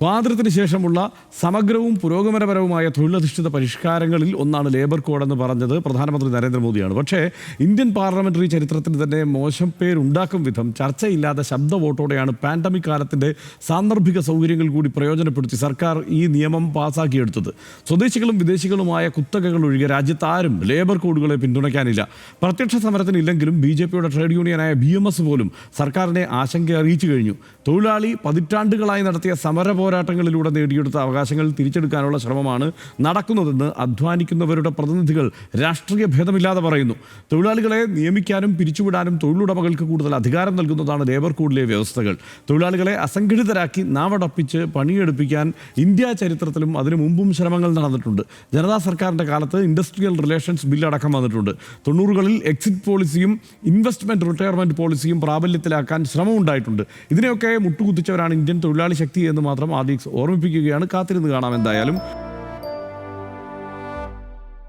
സ്വാതന്ത്ര്യത്തിന് ശേഷമുള്ള സമഗ്രവും പുരോഗമനപരവുമായ തൊഴിലധിഷ്ഠിത പരിഷ്കാരങ്ങളിൽ ഒന്നാണ് ലേബർ കോഡ് എന്ന് പറഞ്ഞത് പ്രധാനമന്ത്രി നരേന്ദ്രമോദിയാണ്. പക്ഷേ ഇന്ത്യൻ പാർലമെന്ററി ചരിത്രത്തിന് തന്നെ മോശം പേരുണ്ടാക്കും വിധം ചർച്ചയില്ലാത്ത ശബ്ദ വോട്ടോടെയാണ് പാൻഡമിക് കാലത്തിന്റെ സാന്ദർഭിക സൗകര്യങ്ങൾ കൂടി പ്രയോജനപ്പെടുത്തി സർക്കാർ ഈ നിയമം പാസാക്കിയെടുത്തത്. സ്വദേശികളും വിദേശികളുമായ കുത്തകകൾ ഒഴികെ രാജ്യത്ത് ആരും ലേബർ കോഡുകളെ പിന്തുണയ്ക്കാനില്ല. പ്രത്യക്ഷ സമരത്തിനില്ലെങ്കിലും ബി ജെ പിയുടെ ട്രേഡ് യൂണിയനായ ബി എം എസ് പോലും സർക്കാരിനെ ആശങ്ക അറിയിച്ചു കഴിഞ്ഞു. തൊഴിലാളി പതിറ്റാണ്ടുകളായി നടത്തിയ സമര പോരാട്ടങ്ങളിലൂടെ നേടിയെടുത്ത അവകാശങ്ങൾ തിരിച്ചെടുക്കാനുള്ള ശ്രമമാണ് നടക്കുന്നതെന്ന് അധ്വാനിക്കുന്നവരുടെ പ്രതിനിധികൾ രാഷ്ട്രീയ ഭേദമില്ലാതെ പറയുന്നു. തൊഴിലാളികളെ നിയമിക്കാനും പിരിച്ചുവിടാനും തൊഴിലുടമകൾക്ക് കൂടുതൽ അധികാരം നൽകുന്നതാണ് ലേബർ കോഡിലെ വ്യവസ്ഥകൾ. തൊഴിലാളികളെ അസംഘടിതരാക്കി നാവടപ്പിച്ച് പണിയെടുപ്പിക്കാൻ ഇന്ത്യ ചരിത്രത്തിലും അതിനു മുമ്പും ശ്രമങ്ങൾ നടന്നിട്ടുണ്ട്. ജനതാ സർക്കാരിന്റെ കാലത്ത് ഇൻഡസ്ട്രിയൽ റിലേഷൻസ് ബിൽ അടക്കം വന്നിട്ടുണ്ട്. തൊണ്ണൂറുകളിൽ എക്സിറ്റ് പോളിസിയും ഇൻവെസ്റ്റ്മെന്റ് റിട്ടയർമെന്റ് പോളിസിയും പ്രാബല്യത്തിലാക്കാൻ ശ്രമമുണ്ടായിട്ടുണ്ട്. ഇതിനെയൊക്കെ മുട്ടുകുത്തിച്ചവരാണ് ഇന്ത്യൻ തൊഴിലാളി ശക്തി എന്ന് മാത്രം ആദ്യം ഓർമ്മിപ്പിക്കുകയാണ്. കാത്തിരുന്ന് കാണാം എന്തായാലും.